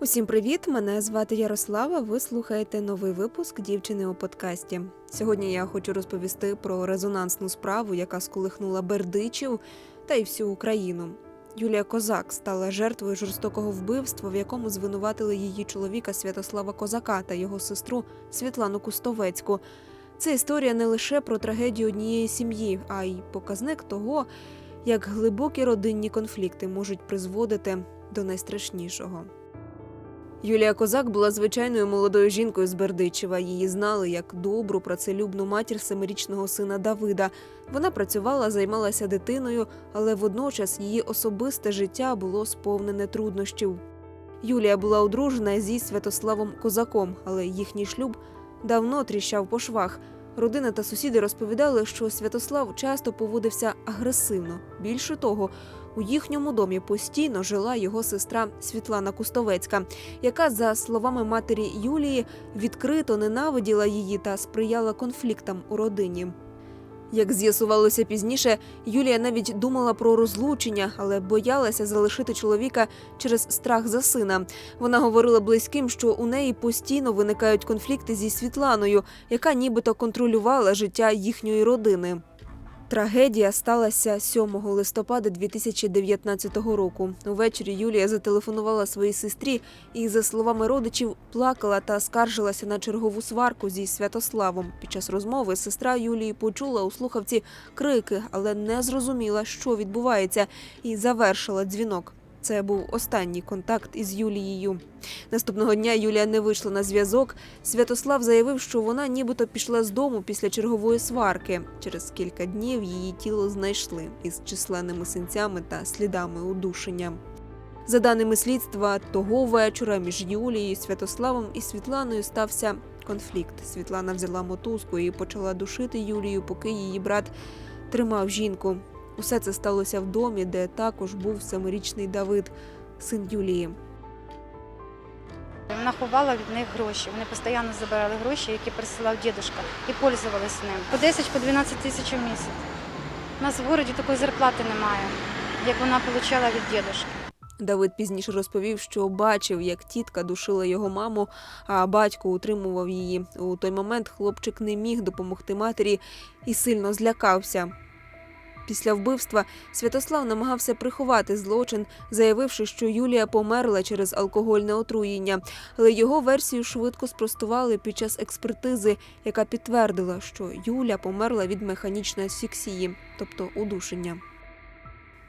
Усім привіт! Мене звати Ярослава. Ви слухаєте новий випуск дівчини у подкасті. Сьогодні я хочу розповісти про резонансну справу, яка сколихнула Бердичів та й всю Україну. Юлія Козак стала жертвою жорстокого вбивства, в якому звинуватили її чоловіка Святослава Козака та його сестру Світлану Кустовецьку. Це історія не лише про трагедію однієї сім'ї, а й показник того, як глибокі родинні конфлікти можуть призводити до найстрашнішого. Юлія Козак була звичайною молодою жінкою з Бердичева. Її знали як добру, працелюбну матір семирічного сина Давида. Вона працювала, займалася дитиною, але водночас її особисте життя було сповнене труднощів. Юлія була одружена зі Святославом Козаком, але їхній шлюб давно тріщав по швах. Родина та сусіди розповідали, що Святослав часто поводився агресивно. Більше того, у їхньому домі постійно жила його сестра Світлана Кустовецька, яка, за словами матері Юлії, відкрито ненавиділа її та сприяла конфліктам у родині. Як з'ясувалося пізніше, Юлія навіть думала про розлучення, але боялася залишити чоловіка через страх за сина. Вона говорила близьким, що у неї постійно виникають конфлікти зі Світланою, яка нібито контролювала життя їхньої родини. Трагедія сталася 7 листопада 2019 року. Увечері Юлія зателефонувала своїй сестрі і, за словами родичів, плакала та скаржилася на чергову сварку зі Святославом. Під час розмови сестра Юлії почула у слухавці крики, але не зрозуміла, що відбувається, і завершила дзвінок. Це був останній контакт із Юлією. Наступного дня Юлія не вийшла на зв'язок. Святослав заявив, що вона нібито пішла з дому після чергової сварки. Через кілька днів її тіло знайшли із численними синцями та слідами удушення. За даними слідства, того вечора між Юлією, Святославом і Світланою стався конфлікт. Світлана взяла мотузку і почала душити Юлію, поки її брат тримав жінку. Усе це сталося в домі, де також був семирічний Давид, син Юлії. Вона ховала від них гроші. Вони постійно забирали гроші, які присилав дідусь, і пользувалися ним. По 10 по 12 тисяч у місяць. У нас в городі такої зарплати немає, як вона отримала від дідусь. Давид пізніше розповів, що бачив, як тітка душила його маму, а батько утримував її. У той момент хлопчик не міг допомогти матері і сильно злякався. Після вбивства Святослав намагався приховати злочин, заявивши, що Юлія померла через алкогольне отруєння. Але його версію швидко спростували під час експертизи, яка підтвердила, що Юля померла від механічної асфіксії, тобто удушення.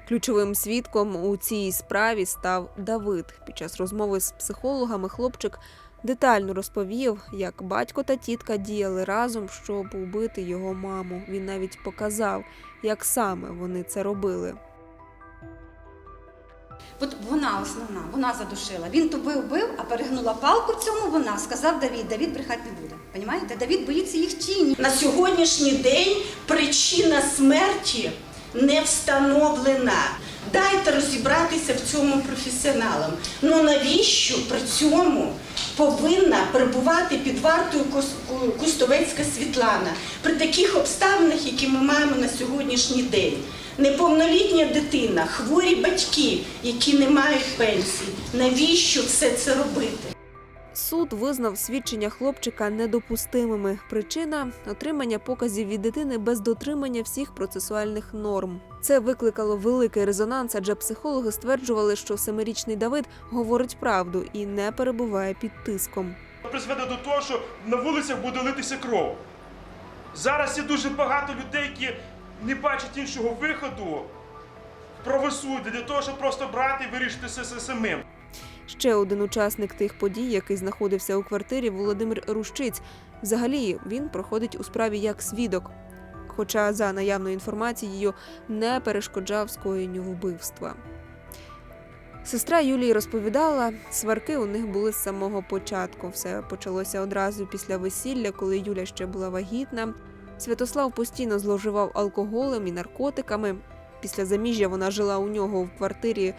Ключовим свідком у цій справі став Давид. Під час розмови з психологами хлопчик детально розповів, як батько та тітка діяли разом, щоб убити його маму. Він навіть показав, як саме вони це робили. От вона основна, вона задушила. Він тобі вбив, а перегнула палку в цьому вона. Сказав Давід, Давід брехати не буде. Понімаєте? Давід боїться їх тіні. На сьогоднішній день причина смерті не встановлена. Дайте розібратися в цьому професіоналам. Ну навіщо при цьому повинна перебувати під вартою Кустовецька Світлана при таких обставинах, які ми маємо на сьогоднішній день? Неповнолітня дитина, хворі батьки, які не мають пенсії. Навіщо все це робити? Суд визнав свідчення хлопчика недопустимими. Причина отримання показів від дитини без дотримання всіх процесуальних норм. Це викликало великий резонанс, адже психологи стверджували, що семирічний Давид говорить правду і не перебуває під тиском. призведе до того, що на вулицях буде литися кров. Зараз є дуже багато людей, які не бачать іншого виходу в правосуддя для того, щоб просто брати і вирішити все самим. Ще один учасник тих подій, який знаходився у квартирі, Володимир Рущиць. Взагалі він проходить у справі як свідок, хоча за наявною інформацією не перешкоджав скоєнню вбивства. Сестра Юлії розповідала, сварки у них були з самого початку. Все почалося одразу після весілля, коли Юля ще була вагітна. Святослав постійно зловживав алкоголем і наркотиками. Після заміжжя вона жила у нього в квартирі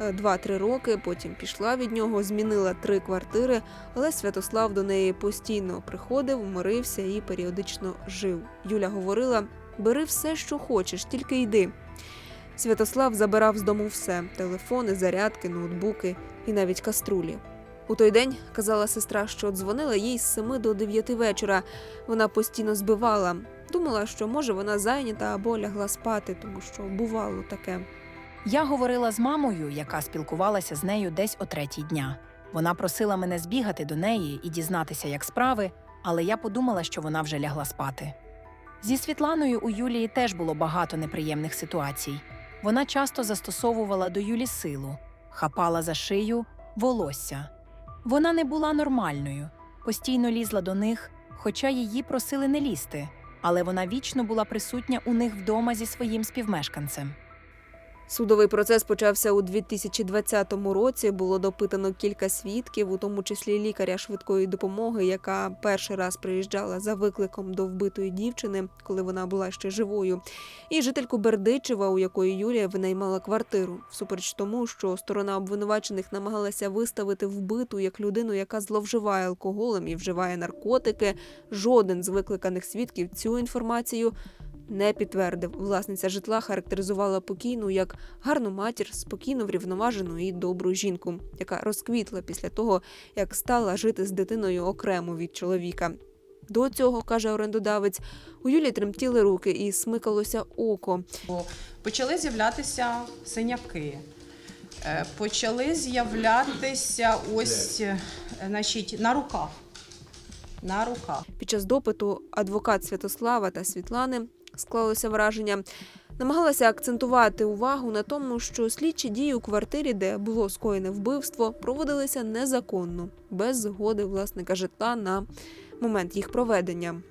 2-3 роки, потім пішла від нього, змінила три квартири, але Святослав до неї постійно приходив, мирився і періодично жив. Юля говорила: бери все, що хочеш, тільки йди. Святослав забирав з дому все: телефони, зарядки, ноутбуки і навіть каструлі. У той день казала сестра, що дзвонила їй з 7 до 9 вечора. Вона постійно збивала. Думала, що може вона зайнята або лягла спати, тому що бувало таке. Я говорила з мамою, яка спілкувалася з нею десь о третій дня. Вона просила мене збігати до неї і дізнатися, як справи, але я подумала, що вона вже лягла спати. Зі Світланою у Юлії теж було багато неприємних ситуацій. Вона часто застосовувала до Юлі силу, хапала за шию, волосся. Вона не була нормальною, постійно лізла до них, хоча її просили не лізти, але вона вічно була присутня у них вдома зі своїм співмешканцем. Судовий процес почався у 2020 році. Було допитано кілька свідків, у тому числі лікаря швидкої допомоги, яка перший раз приїжджала за викликом до вбитої дівчини, коли вона була ще живою, і жительку Бердичева, у якої Юлія винаймала квартиру, всупереч тому, що сторона обвинувачених намагалася виставити вбиту як людину, яка зловживає алкоголем і вживає наркотики. Жоден з викликаних свідків цю інформацію не підтвердив. Власниця житла характеризувала покійну як гарну матір, спокійно врівноважену і добру жінку, яка розквітла після того, як стала жити з дитиною окремо від чоловіка. До цього, каже орендодавець, у Юлі тремтіли руки і смикалося око. почали з'являтися синяки. Е, Почали з'являтися ось е, значить, на руках. На руках. Під час допиту адвокат Святослава та Світлани склалося враження. Намагалася акцентувати увагу на тому, що слідчі дії у квартирі, де було скоєне вбивство, проводилися незаконно, без згоди власника житла на момент їх проведення.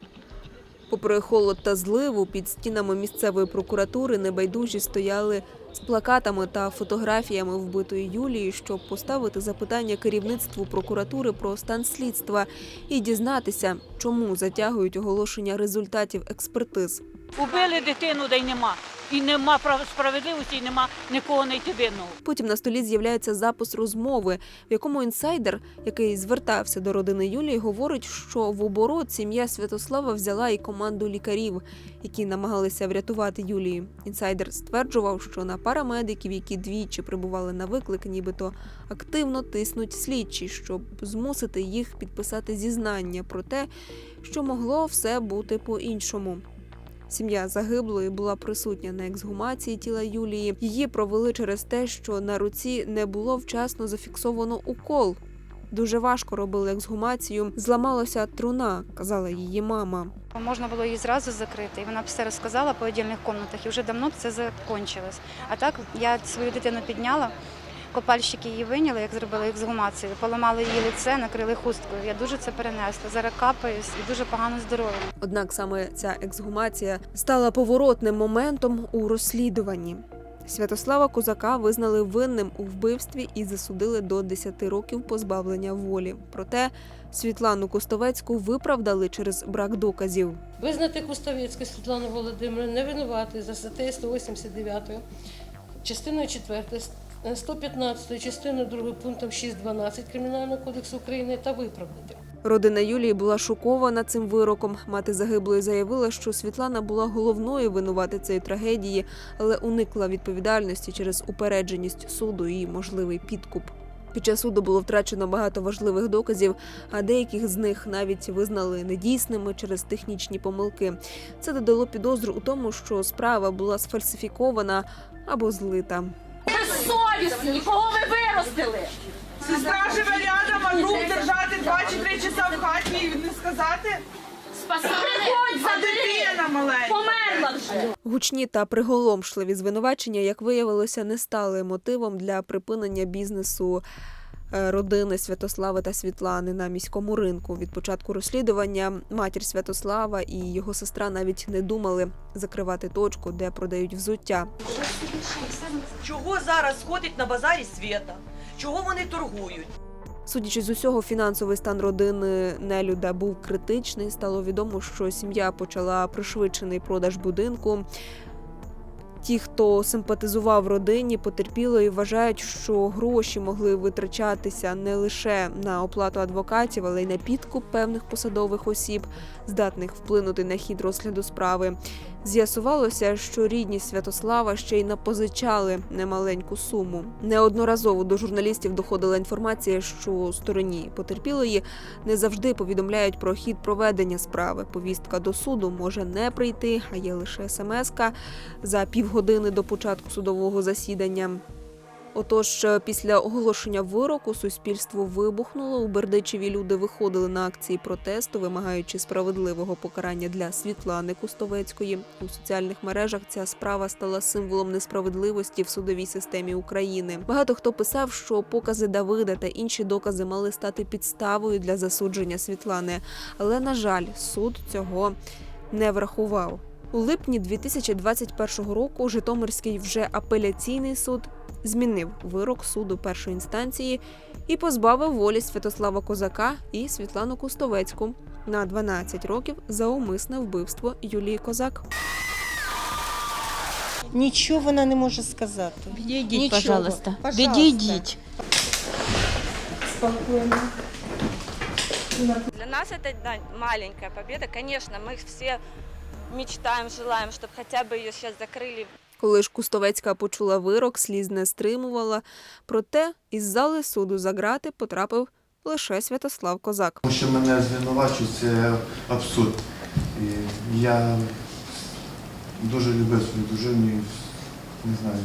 Попри холод та зливу, під стінами місцевої прокуратури небайдужі стояли з плакатами та фотографіями вбитої Юлії, щоб поставити запитання керівництву прокуратури про стан слідства і дізнатися, чому затягують оголошення результатів експертиз. Убили дитину, де й нема. І нема прав- справедливості, і нема нікого знайти винного. Потім на столі з'являється запис розмови, в якому інсайдер, який звертався до родини Юлії, говорить, що в оборот сім'я Святослава взяла і команду лікарів, які намагалися врятувати Юлію. Інсайдер стверджував, що на парамедиків, які двічі прибували на виклик, нібито активно тиснуть слідчі, щоб змусити їх підписати зізнання про те, що могло все бути по-іншому. Сім'я загиблої була присутня на ексгумації тіла Юлії. Її провели через те, що на руці не було вчасно зафіксовано укол. Дуже важко робили ексгумацію. Зламалася труна, казала її мама. Можна було її зразу закрити, і вона б все розказала по віддільних кімнатах, і вже давно б це закончилось. А так я свою дитину підняла, копальщики її виняли, як зробили ексгумацію, поламали її лице, накрили хусткою. Я дуже це перенесла. Зараз капаюсь і дуже погано здоров'я. Однак саме ця ексгумація стала поворотним моментом у розслідуванні. Святослава Козака визнали винним у вбивстві і засудили до 10 років позбавлення волі. Проте Світлану Костовецьку виправдали через брак доказів. Визнати Кустовецьку Світлану Володимирівну невинуватою за статтею 189, частиною 4, 115, частиною 2 пунктом 6.12 Кримінального кодексу України та виправдати. Родина Юлії була шокована цим вироком. Мати загиблої заявила, що Світлана була головною винуватицею трагедії, але уникла відповідальності через упередженість суду і можливий підкуп. Під час суду було втрачено багато важливих доказів, а деяких з них навіть визнали недійсними через технічні помилки. Це додало підозру у тому, що справа була сфальсифікована або злита. Безсовісні! Кого ви виростили? Сестра живе рядом, а друг держати два чи три часа в хаті і не сказати. Дитина маленька. померла вже! Гучні та приголомшливі звинувачення, як виявилося, не стали мотивом для припинення бізнесу родини Святослави та Світлани на міському ринку. Від початку розслідування матір Святослава і його сестра навіть не думали закривати точку, де продають взуття. Чого зараз ходить на базарі свята? Чого вони торгують? Судячи з усього, фінансовий стан родини Нелюда був критичний. Стало відомо, що сім'я почала пришвидшений продаж будинку. Ті, хто симпатизував родині потерпілої, вважають, що гроші могли витрачатися не лише на оплату адвокатів, але й на підкуп певних посадових осіб, здатних вплинути на хід розгляду справи. З'ясувалося, що рідні Святослава ще й напозичали немаленьку суму. Неодноразово до журналістів доходила інформація, що стороні потерпілої не завжди повідомляють про хід проведення справи. Повістка до суду може не прийти, а є лише смс-ка за півгодини до початку судового засідання. Отож, після оголошення вироку суспільство вибухнуло. У Бердичеві люди виходили на акції протесту, вимагаючи справедливого покарання для Світлани Кустовецької. У соціальних мережах ця справа стала символом несправедливості в судовій системі України. Багато хто писав, що покази Давида та інші докази мали стати підставою для засудження Світлани. Але на жаль, суд цього не врахував. У липні 2021 року Житомирський вже апеляційний суд змінив вирок суду першої інстанції і позбавив волі Святослава Козака і Світлану Кустовецьку на 12 років за умисне вбивство Юлії Козак. Нічого вона не може сказати. Відійдіть, Нічого. пожалуйста. Пожалуйста. Відійдіть. Для нас это да, маленькая победа. Конечно, мы все мечтаем, желаем, чтобы хотя бы ее сейчас закрыли. Коли ж Кустовецька почула вирок, сліз не стримувала. Проте із зали суду за грати потрапив лише Святослав Козак. Тому що мене звинувачують, це абсурд. І я дуже любив свою дружину, і не знаю,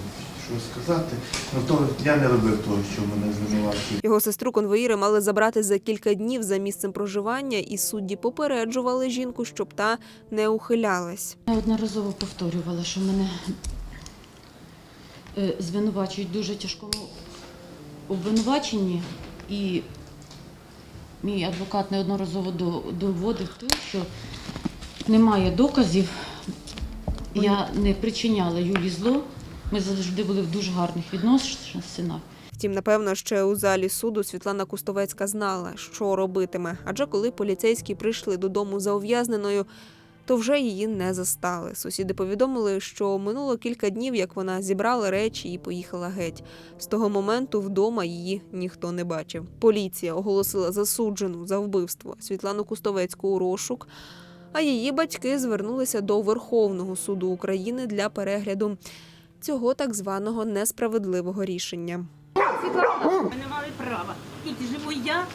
що сказати. Ну то я не робив того, що мене звинувачують. Його сестру конвоїри мали забрати за кілька днів за місцем проживання, і судді попереджували жінку, щоб та не ухилялась. Неодноразово повторювала, що мене е, звинувачують дуже тяжкому обвинуваченні, і мій адвокат неодноразово доводив те, що немає доказів. Я не причиняла Юлі зло. Ми завжди були в дуже гарних відносинах. Втім, напевно, ще у залі суду Світлана Кустовецька знала, що робитиме. Адже коли поліцейські прийшли додому за ув'язненою, то вже її не застали. Сусіди повідомили, що минуло кілька днів, як вона зібрала речі і поїхала геть. З того моменту вдома її ніхто не бачив. Поліція оголосила засуджену за вбивство Світлану Кустовецьку у розшук. А її батьки звернулися до Верховного суду України для перегляду цього так званого несправедливого рішення. Ми не мали права. Тут живу я,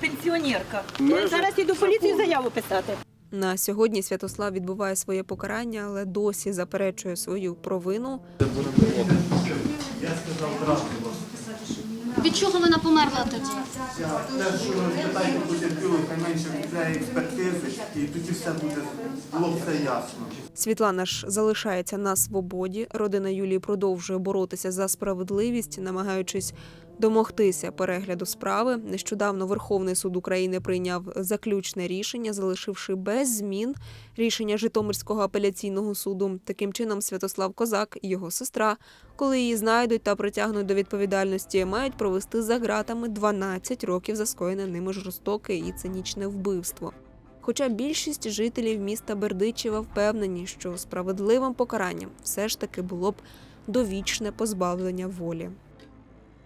пенсіонерка. Я зараз іду в поліцію заяву писати. На сьогодні Святослав відбуває своє покарання, але досі заперечує свою провину. Від чого вона померла тоді? Те, що питайте потерпіло, найменше для експертизи, і тоді все буде було все ясно. Світлана ж залишається на свободі. Родина Юлії продовжує боротися за справедливість, намагаючись домогтися перегляду справи. Нещодавно Верховний суд України прийняв заключне рішення, залишивши без змін рішення Житомирського апеляційного суду. Таким чином, Святослав Козак і його сестра, коли її знайдуть та притягнуть до відповідальності, мають провести за ґратами 12 років за скоєне ними жорстоке і цинічне вбивство. Хоча більшість жителів міста Бердичева впевнені, що справедливим покаранням все ж таки було б довічне позбавлення волі.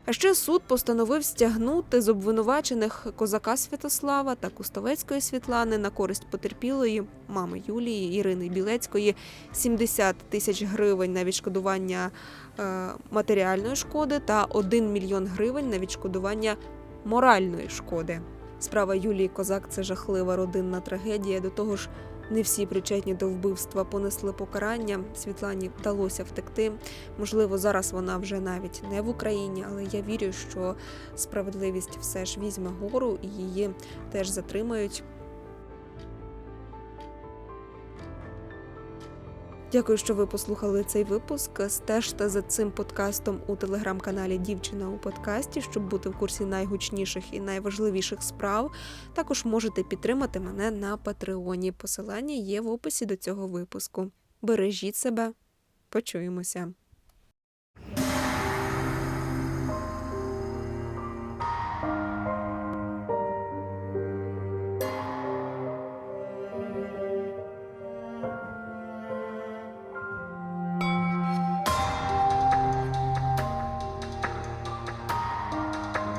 А ще суд постановив стягнути з обвинувачених козака Святослава та Кустовецької Світлани на користь потерпілої мами Юлії Ірини Білецької 70 тисяч гривень на відшкодування е, матеріальної шкоди та 1 мільйон гривень на відшкодування моральної шкоди. Справа Юлії Козак це жахлива родинна трагедія. До того ж, не всі причетні до вбивства понесли покарання. Світлані вдалося втекти. Можливо, зараз вона вже навіть не в Україні, але я вірю, що справедливість все ж візьме гору і її теж затримають. Дякую, що ви послухали цей випуск. Стежте за цим подкастом у телеграм-каналі Дівчина у подкасті, щоб бути в курсі найгучніших і найважливіших справ. Також можете підтримати мене на Патреоні. Посилання є в описі до цього випуску. Бережіть себе, почуємося.